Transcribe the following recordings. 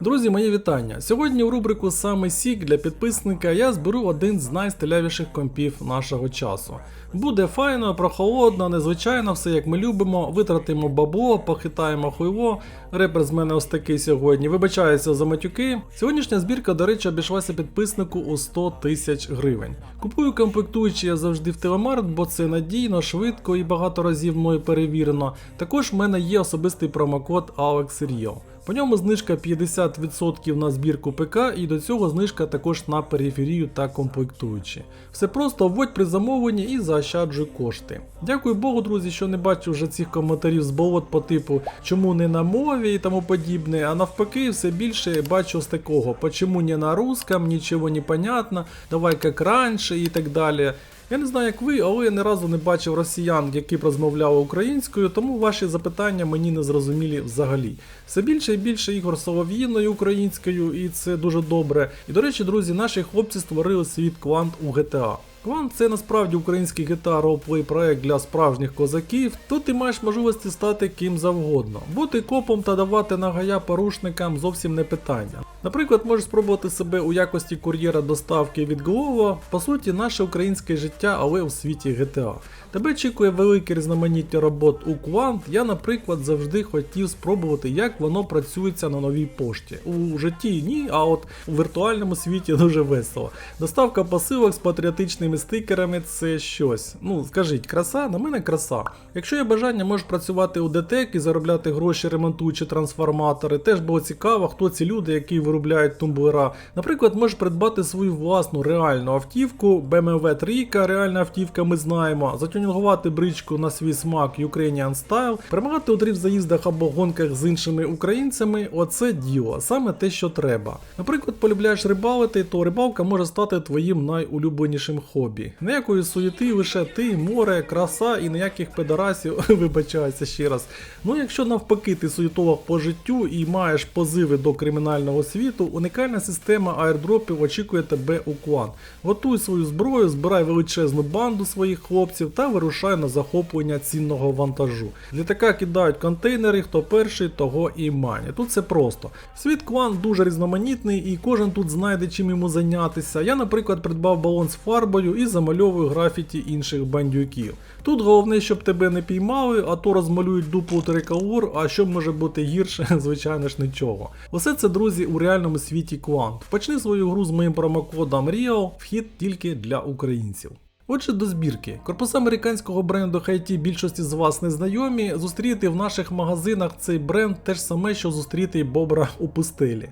Друзі, мої вітання. Сьогодні у рубрику Саме Сік для підписника я зберу один з найстилявіших компів нашого часу. Буде файно, прохолодно, незвичайно, все як ми любимо. Витратимо бабло, похитаємо хуйво. Репер з мене ось такий сьогодні. Вибачаюся за матюки. Сьогоднішня збірка, до речі, обійшлася підписнику у 100 тисяч гривень. Купую комплектуючі я завжди в телемарт, бо це надійно, швидко і багато разів мною перевірено. Також в мене є особистий промокод AlexReal. По ньому знижка 50% на збірку ПК і до цього знижка також на периферію та комплектуючі. Все просто вводь при замовленні і заощаджуй кошти. Дякую Богу, друзі, що не бачу вже цих коментарів з болот по типу чому не на мові і тому подібне, а навпаки, все більше бачу з такого, почему не на русском, нічого не понятно, давай як раніше і так далі. Я не знаю, як ви, але я ні разу не бачив росіян, які б розмовляли українською, тому ваші запитання мені не зрозумілі взагалі. Все більше і більше ігор солов'їною українською, і це дуже добре. І до речі, друзі, наші хлопці створили світ квант у GTA. Квант це насправді український GTA ролплей проект для справжніх козаків. Тут ти маєш можливості стати ким завгодно. Бути копом та давати нагая порушникам зовсім не питання. Наприклад, можеш спробувати себе у якості кур'єра доставки від Glovo, по суті, наше українське життя, але у світі GTA. Тебе очікує велике різноманіття робот у Quant. Я, наприклад, завжди хотів спробувати, як воно працюється на новій пошті. У житті ні, а от у віртуальному світі дуже весело. Доставка посилок з патріотичними стикерами це щось. Ну, скажіть, краса? На мене краса. Якщо є бажання, можеш працювати у ДТЕК і заробляти гроші, ремонтуючи трансформатори. Теж було цікаво, хто ці люди, які виробляють тумблера. Наприклад, можеш придбати свою власну реальну автівку, BMW 3, реальна автівка, ми знаємо, затюнінгувати бричку на свій смак Ukrainian Style, перемагати у дрів-заїздах або гонках з іншими українцями. Оце діло, саме те, що треба. Наприклад, полюбляєш рибалити, то рибалка може стати твоїм найулюбленішим хобі. Ніякої суєти, лише ти, море, краса і ніяких педорасів, вибачаюся ще раз. Ну якщо навпаки ти суєтолог по життю і маєш позиви до кримінального світу, унікальна система аірдропів очікує тебе у клан. Готуй свою зброю, збирай величезну банду своїх хлопців та вирушай на захоплення цінного вантажу. Літака кидають контейнери, хто перший, того і мані. Тут все просто. Світ клан дуже різноманітний і кожен тут знайде чим йому зайнятися. Я, наприклад, придбав балон з фарбою і замальовую графіті інших бандюків. Тут головне, щоб тебе не піймали, а то розмалюють дупу триколор, а що може бути гірше, звичайно ж нічого. Усе це, друзі, у реальному світі Quant. Почни свою гру з моїм промокодом REAL, вхід тільки для українців. Отже, до збірки. Корпуси американського бренду Хайті більшості з вас не знайомі. Зустріти в наших магазинах цей бренд те ж саме, що зустріти бобра у пустелі.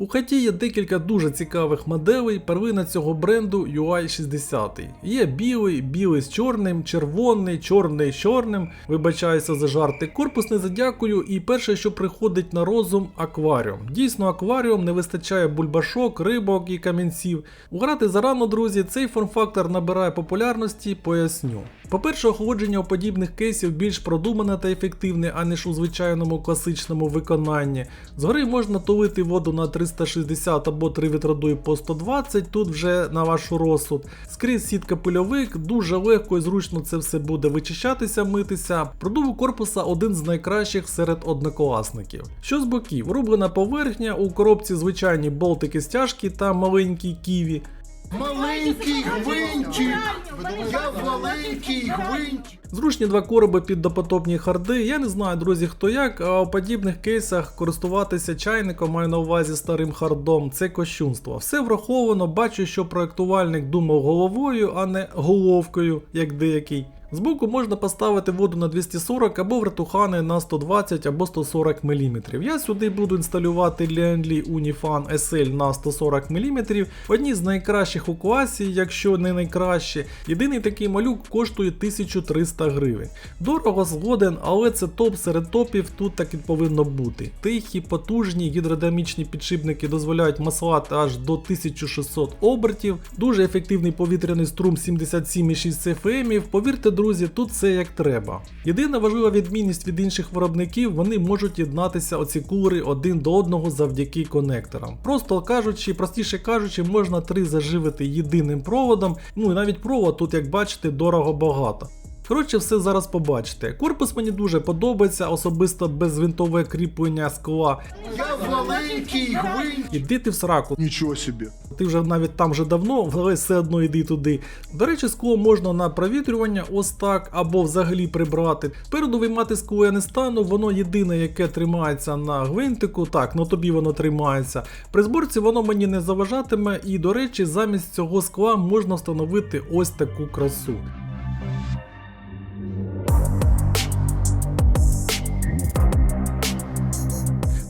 У хаті є декілька дуже цікавих моделей. Первина цього бренду UI 60. Є білий, білий з чорним, червоний, чорний з чорним. Вибачаюся за жарти. Корпус не задякую. І перше, що приходить на розум, акваріум. Дійсно, акваріум не вистачає бульбашок, рибок і камінців. Уграти зарано, друзі, цей форм-фактор набирає популярності, поясню. По-перше, охолодження у подібних кейсів більш продумане та ефективне, аніж у звичайному класичному виконанні. Згори можна тулити воду на 360 або 3 вітрадуї по 120, тут вже на вашу розсуд. Скрізь сітка пильовик, дуже легко і зручно це все буде вичищатися, митися. Продув у корпуса один з найкращих серед однокласників. Що з боків? Рублена поверхня, у коробці звичайні болтики стяжки та маленький ківі. Маленький гвинтик! Я маленький гвинтик! Зручні два короби під допотопні харди. Я не знаю, друзі, хто як, а у подібних кейсах користуватися чайником, маю на увазі старим хардом, це кощунство. Все враховано, бачу, що проектувальник думав головою, а не головкою, як деякий. Збоку можна поставити воду на 240 або вратухани на 120 або 140 мм. Я сюди буду інсталювати Lianli Unifan SL на 140 мм, одні з найкращих у класі, якщо не найкращі. Єдиний такий малюк коштує 1300 гривень. Дорого згоден, але це топ серед топів, тут так і повинно бути. Тихі, потужні гідродинамічні підшипники дозволяють маслати аж до 1600 обертів, дуже ефективний повітряний струм 77,6 CFM, повірте, друзі, тут все як треба. Єдина важлива відмінність від інших виробників, вони можуть єднатися оці кулери один до одного завдяки конекторам. Просто кажучи, простіше кажучи, можна три заживити єдиним проводом. Ну і навіть провод тут, як бачите, дорого багато. Коротше, все зараз побачите. Корпус мені дуже подобається, особисто без винтове кріплення скла. Я маленький гвинтик. Іди ти в сраку. Нічого собі. Ти вже навіть там вже давно, але все одно йди туди. До речі, скло можна на провітрювання ось так, або взагалі прибрати. Спереду виймати скло я не стану, воно єдине, яке тримається на гвинтику. Так, на тобі воно тримається. При зборці воно мені не заважатиме, і до речі, замість цього скла можна встановити ось таку красу.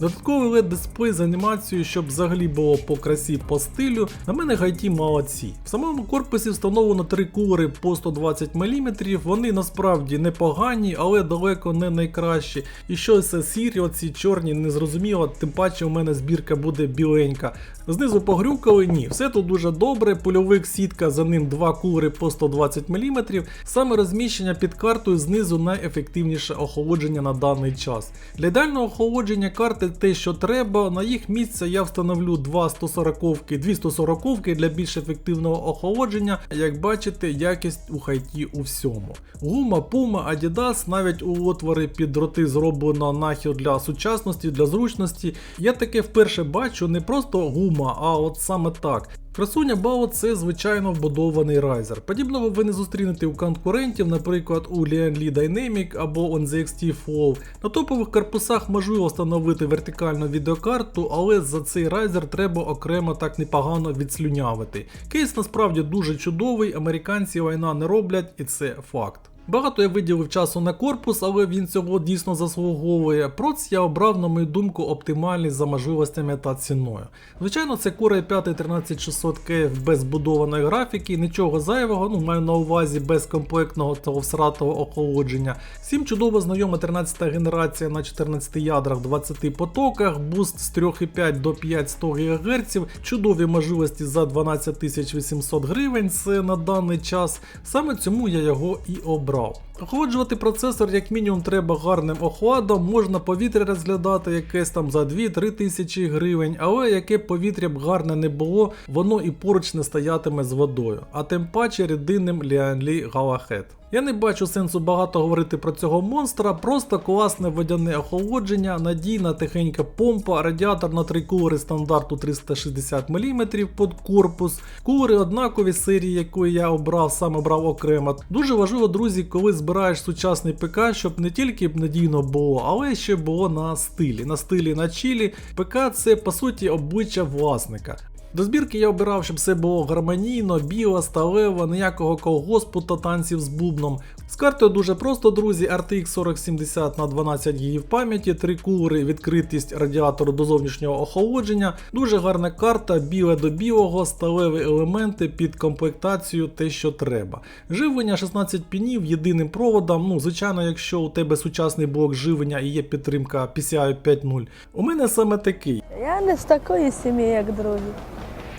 Додатковий LED дисплей з анімацією, щоб взагалі було по красі по стилю. На мене гайті молодці. В самому корпусі встановлено три кулери по 120 мм. Вони насправді непогані, але далеко не найкращі. І що це сірі, оці чорні, незрозуміло, тим паче у мене збірка буде біленька. Знизу погрюкали, ні, все тут дуже добре. Польовик сітка за ним два кулери по 120 мм. Саме розміщення під картою знизу найефективніше охолодження на даний час. Для ідеального охолодження карти те, що треба. На їх місце я встановлю два 140 дві 140 для більш ефективного охолодження. Як бачите, якість у хайті у всьому. Гума, Puma, Adidas, навіть у отвори під роти зроблено нахил для сучасності, для зручності. Я таке вперше бачу не просто гума, а от саме так. Красуня Бао це звичайно вбудований райзер. Подібного ви не зустрінете у конкурентів, наприклад, у Lian Dynamic або on ZXT Flow. На топових корпусах можливо встановити вертикальну відеокарту, але за цей райзер треба окремо так непогано відслюнявити. Кейс насправді дуже чудовий, американці лайна не роблять, і це факт. Багато я виділив часу на корпус, але він цього дійсно заслуговує. Проц я обрав, на мою думку, оптимальний за можливостями та ціною. Звичайно, це Core i5 13600K без збудованої графіки, нічого зайвого, ну маю на увазі без комплектного того всратого охолодження. Всім чудово знайома 13 генерація на 14 ядрах 20 потоках, буст з 3,5 до 500 ГГц, чудові можливості за 12800 гривень, це на даний час. Саме цьому я його і обрав. Охолоджувати процесор як мінімум треба гарним охладом, можна повітря розглядати якесь там за 2-3 тисячі гривень, але яке повітря б гарне не було, воно і поруч не стоятиме з водою, а тим паче рідинним Ліанлі Галахет. Я не бачу сенсу багато говорити про цього монстра, просто класне водяне охолодження, надійна тихенька помпа, радіатор на три кулери стандарту 360 мм під корпус, кулери однакові серії, якої я обрав, сам обрав окремо. Дуже важливо, друзі, коли збираєш сучасний ПК, щоб не тільки надійно було, але ще було на стилі. На стилі на чилі. ПК це по суті обличчя власника. До збірки я обирав, щоб все було гармонійно, біло, сталево, ніякого колгоспу та танців з бубном. З картою дуже просто, друзі, RTX 4070 на 12 ГБ пам'яті, три кулери, відкритість радіатору до зовнішнього охолодження. Дуже гарна карта, біле до білого, сталеві елементи під комплектацію, те, що треба. Живлення 16 пінів єдиним проводом. Ну, звичайно, якщо у тебе сучасний блок живлення і є підтримка PCI 5.0. У мене саме такий. Я не з такої сім'ї, як другі.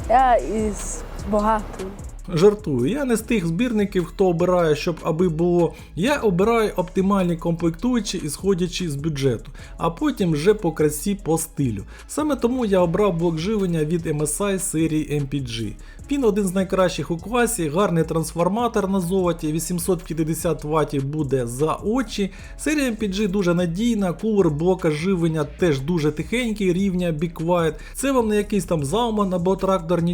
é, esborrar tudo. Жартую, я не з тих збірників, хто обирає, щоб аби було. Я обираю оптимальні комплектуючі, ісходячи з бюджету, а потім вже по красі по стилю. Саме тому я обрав блок живлення від MSI серії MPG. Він один з найкращих у класі, гарний трансформатор на золоті, 850 Вт буде за очі. Серія MPG дуже надійна, кулер блока живлення теж дуже тихенький, рівня Be Quiet. Це вам не якийсь там зауман або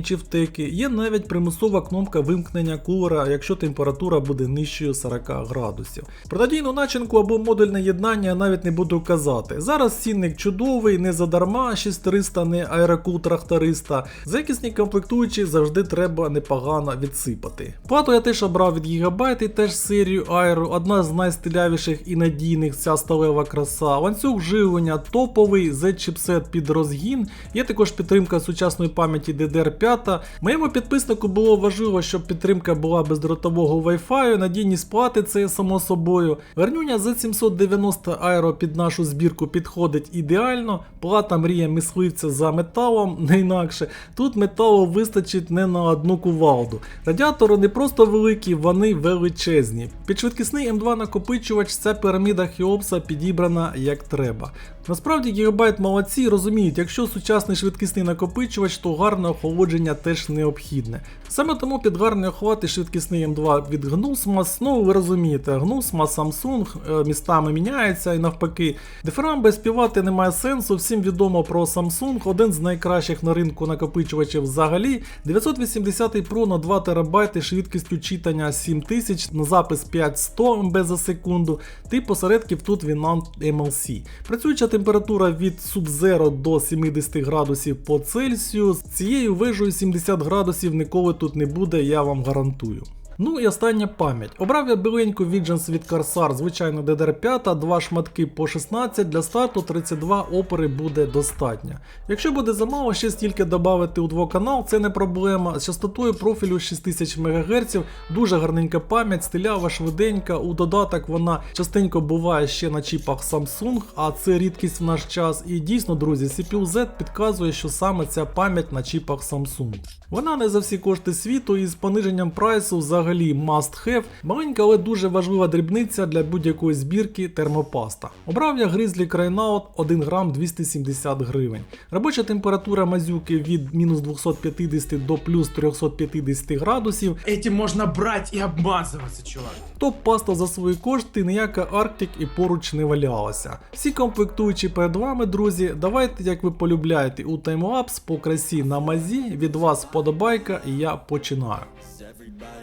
чи втеки. Є навіть примусова кнопка вимкнення кулера, якщо температура буде нижчою 40 градусів. Про надійну начинку або модульне єднання я навіть не буду казати. Зараз цінник чудовий, не задарма 6300, не аерокул тракториста. За якісні комплектуючі завжди треба непогано відсипати. Плату я теж обрав від Gigabyte і теж серію Aero, одна з найстилявіших і надійних ця сталева краса. Ланцюг живлення топовий, Z-чіпсет під розгін. Є також підтримка сучасної пам'яті DDR5. Моєму підписнику було важливо, щоб підтримка була бездротового Wi-Fi, надійність плати це само собою. Вернюня Z790 Aero під нашу збірку підходить ідеально. Плата мрія мисливця за металом, не інакше. Тут металу вистачить не на одну кувалду. Радіатори не просто великі, вони величезні. Підшвидкісний М2 накопичувач ця піраміда Хіопса підібрана як треба. Насправді Gigabyte молодці розуміють, якщо сучасний швидкісний накопичувач, то гарне охолодження теж необхідне. Саме тому Беремо під гарний охват і швидкісний М2 від Gnusmas. Ну, ви розумієте, Gnusmas, Samsung е, містами міняється і навпаки. Дифирамби співати немає сенсу. Всім відомо про Samsung, один з найкращих на ринку накопичувачів взагалі. 980 Pro на 2 ТБ швидкістю читання 7000 на запис 5100 МБ за секунду. Тип осередків тут Winamp MLC. Працююча температура від Sub-Zero до 70 градусів по Цельсію. З цією вежею 70 градусів ніколи тут не буде, я вам гарантую. Ну і остання пам'ять. Обрав я біленьку Vigens від Corsair, звичайно DDR5, два шматки по 16, для старту 32 опери буде достатньо. Якщо буде замало, ще стільки додати у двоканал, це не проблема. З частотою профілю 6000 МГц, дуже гарненька пам'ять, стилява, швиденька. У додаток вона частенько буває ще на чіпах Samsung, а це рідкість в наш час. І дійсно, друзі, CPU Z підказує, що саме ця пам'ять на чіпах Samsung. Вона не за всі кошти світу і з пониженням прайсу взагалі must have. Маленька, але дуже важлива дрібниця для будь-якої збірки термопаста. Обрав я Grizzly Crainout 1 грам 270 гривень. Робоча температура мазюки від мінус 250 до плюс 350 градусів. Этим можно брать и обмазываться, чувак. Топ-паста за свої кошти, ніяка Arctic і поруч не валялася. Всі комплектуючі перед вами, друзі. Давайте, як ви полюбляєте, у таймлапс по красі на мазі. Від вас подобайка і я починаю.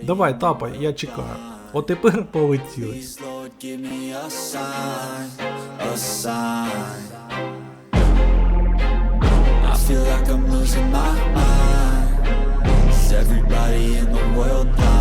Давай, тапай, я чекаю. От тепер полетіли. Please, Lord, give me a sign, a sign. I feel like I'm losing my mind. Is everybody in the world blind?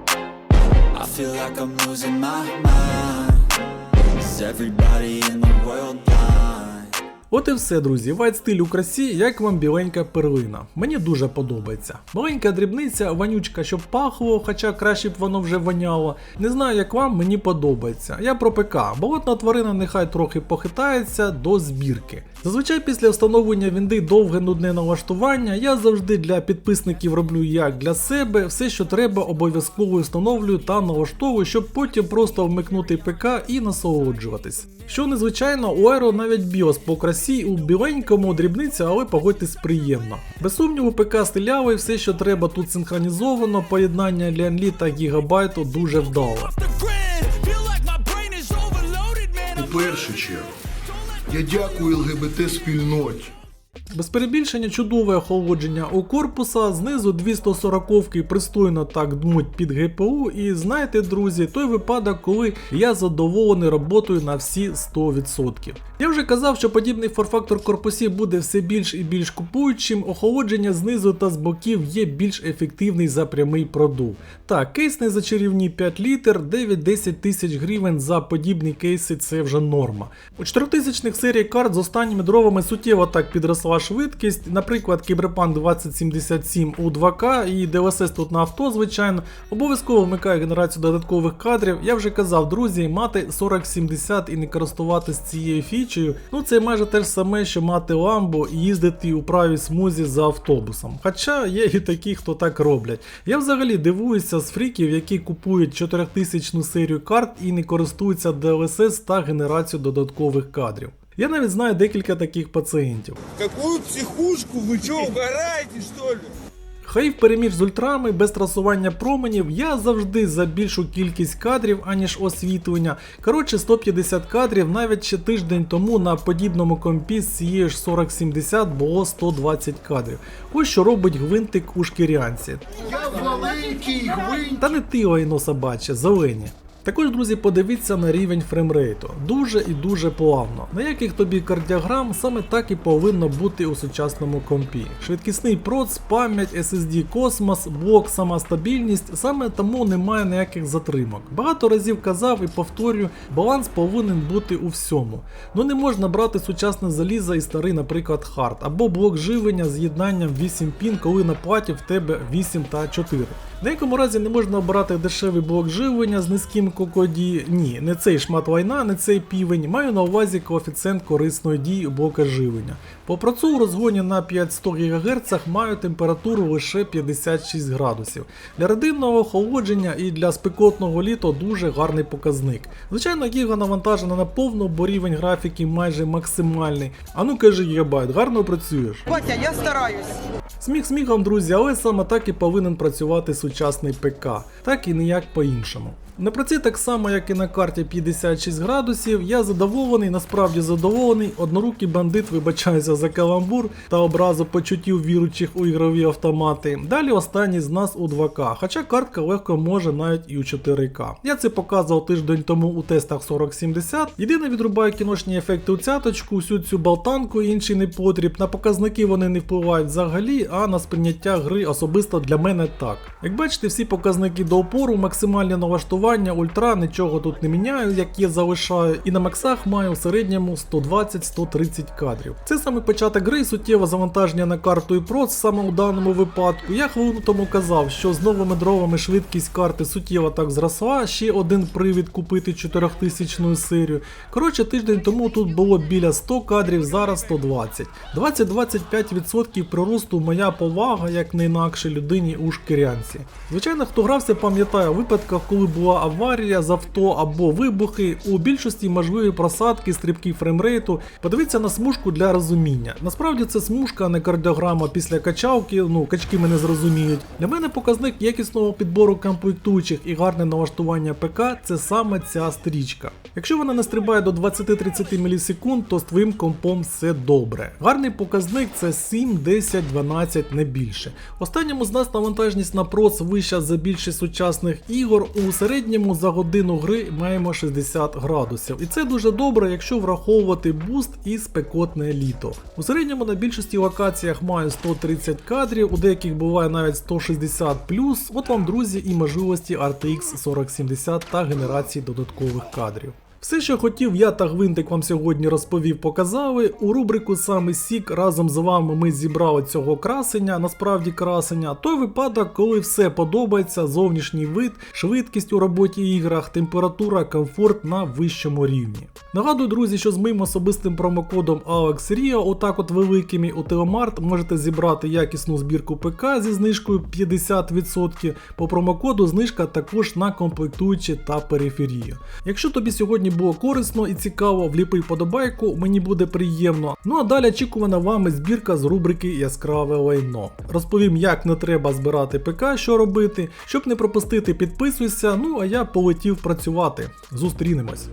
I feel like I'm losing my mind. Is everybody in the world? От і все, друзі. Вайт стиль у красі, як вам біленька перлина. Мені дуже подобається. Маленька дрібниця, вонючка, щоб пахло, хоча краще б воно вже воняло. Не знаю, як вам, мені подобається. Я про ПК. Болотна тварина нехай трохи похитається до збірки. Зазвичай після встановлення вінди довге нудне налаштування. Я завжди для підписників роблю як для себе, все, що треба, обов'язково встановлюю та налаштовую, щоб потім просто вмикнути ПК і насолоджуватись. Що незвичайно, у Aero навіть BIOS по красі у біленькому дрібниця, але погодьтесь приємно. Без сумніву, ПК стилявий, все, що треба тут синхронізовано, поєднання Ліанлі та Гігабайту дуже вдало. У першу чергу, я дякую ЛГБТ спільноті. Без перебільшення чудове охолодження у корпуса, знизу 240-ки пристойно так дмуть під ГПУ. І знаєте, друзі, той випадок, коли я задоволений роботою на всі 100%. Я вже казав, що подібний форфактор корпусів буде все більш і більш купуючим, охолодження знизу та з боків є більш ефективний за прямий продув. Так, кейс не за чарівні 5 літр, 9-10 тисяч гривень за подібні кейси це вже норма. У 4000 серії карт з останніми дровами суттєво так підросла швидкість, наприклад, Cyberpunk 2077 у 2К і DLSS тут на авто, звичайно, обов'язково вмикаю генерацію додаткових кадрів. Я вже казав, друзі, мати 4070 і не користуватися цією фічею, ну це майже те ж саме, що мати ламбо і їздити у правій смузі за автобусом. Хоча є і такі, хто так роблять. Я взагалі дивуюся з фріків, які купують 4000 серію карт і не користуються DLSS та генерацією додаткових кадрів. Я навіть знаю декілька таких пацієнтів. Какую психушку? Вы что, угораете, что ли? Хай в переміж з ультрами без трасування променів я завжди за більшу кількість кадрів, аніж освітлення. Коротше, 150 кадрів навіть ще тиждень тому на подібному компі з цією ж 4070 було 120 кадрів. Ось що робить гвинтик у шкірянці. Я маленький гвинт. Та не ти лайно собаче, зелені. Також, друзі, подивіться на рівень фреймрейту. Дуже і дуже плавно. На яких тобі кардіограм саме так і повинно бути у сучасному компі. Швидкісний проц, пам'ять, SSD космос, блок, сама стабільність, саме тому немає ніяких затримок. Багато разів казав і повторюю, баланс повинен бути у всьому. Ну не можна брати сучасне залізо і старий, наприклад, хард, або блок живлення з єднанням 8 пін, коли на платі в тебе 8 та 4. На якому разі не можна обирати дешевий блок живлення з низьким кокоді. Ні, не цей шмат лайна, не цей півень. Маю на увазі коефіцієнт корисної дії блока живлення. По працю у розгоні на 500 ГГц маю температуру лише 56 градусів. Для родинного охолодження і для спекотного літа дуже гарний показник. Звичайно, гіга навантажена на повну, бо рівень графіки майже максимальний. А ну кажи, гігабайт, гарно працюєш. Батя, я стараюсь. Сміх сміхом, друзі, але саме так і повинен працювати сучасний ПК, так і ніяк по-іншому. На праці так само, як і на карті 56 градусів, я задоволений, насправді задоволений. Однорукий бандит вибачається за каламбур та образу почуттів віручих у ігрові автомати. Далі останній з нас у 2К, хоча картка легко може навіть і у 4К. Я це показував тиждень тому у тестах 4070. Єдине відрубаю кіношні ефекти у цяточку, всю цю болтанку і інший непотріб. На показники вони не впливають взагалі, а на сприйняття гри особисто для мене так. Як бачите, всі показники до опору, максимальне налаштування, ультра, нічого тут не міняю, як є залишаю, і на максах маю в середньому 120-130 кадрів. Це саме початок гри, суттєве завантаження на карту і проц саме у даному випадку. Я хвилину тому казав, що з новими дровами швидкість карти суттєво так зросла, ще один привід купити 4000 серію. Коротше, тиждень тому тут було біля 100 кадрів, зараз 120. 20-25% приросту моя повага, як не інакше людині у шкірянці. Звичайно, хто грався, пам'ятає випадках, коли була аварія з авто або вибухи, у більшості можливі просадки, стрибки фреймрейту. Подивіться на смужку для розуміння. Насправді це смужка, а не кардіограма після качалки, ну качки мене зрозуміють. Для мене показник якісного підбору комплектуючих і гарне налаштування ПК це саме ця стрічка. Якщо вона не стрибає до 20-30 мілісекунд, то з твоїм компом все добре. Гарний показник це 7, 10, 12, не більше. Останньому з нас навантажність на проц вища за більшість сучасних ігор. У середньому за годину гри маємо 60 градусів. І це дуже добре, якщо враховувати буст і спекотне літо. У середньому на більшості локаціях маю 130 кадрів, у деяких буває навіть 160 От вам, друзі, і можливості RTX 4070 та генерації додаткових кадрів. Все, що хотів, я та Гвинтик вам сьогодні розповів, показали. У рубрику саме Сік разом з вами ми зібрали цього красення, насправді красення. Той випадок, коли все подобається, зовнішній вид, швидкість у роботі іграх, температура, комфорт на вищому рівні. Нагадую, друзі, що з моїм особистим промокодом AlexRio, отак от великими у Телемарт, можете зібрати якісну збірку ПК зі знижкою 50%. По промокоду знижка також на комплектуючі та периферію. Якщо тобі сьогодні було корисно і цікаво, вліпи подобайку, мені буде приємно. Ну а далі очікувана вами збірка з рубрики Яскраве лайно. Розповім, як не треба збирати ПК, що робити. Щоб не пропустити, підписуйся. Ну а я полетів працювати. Зустрінемось.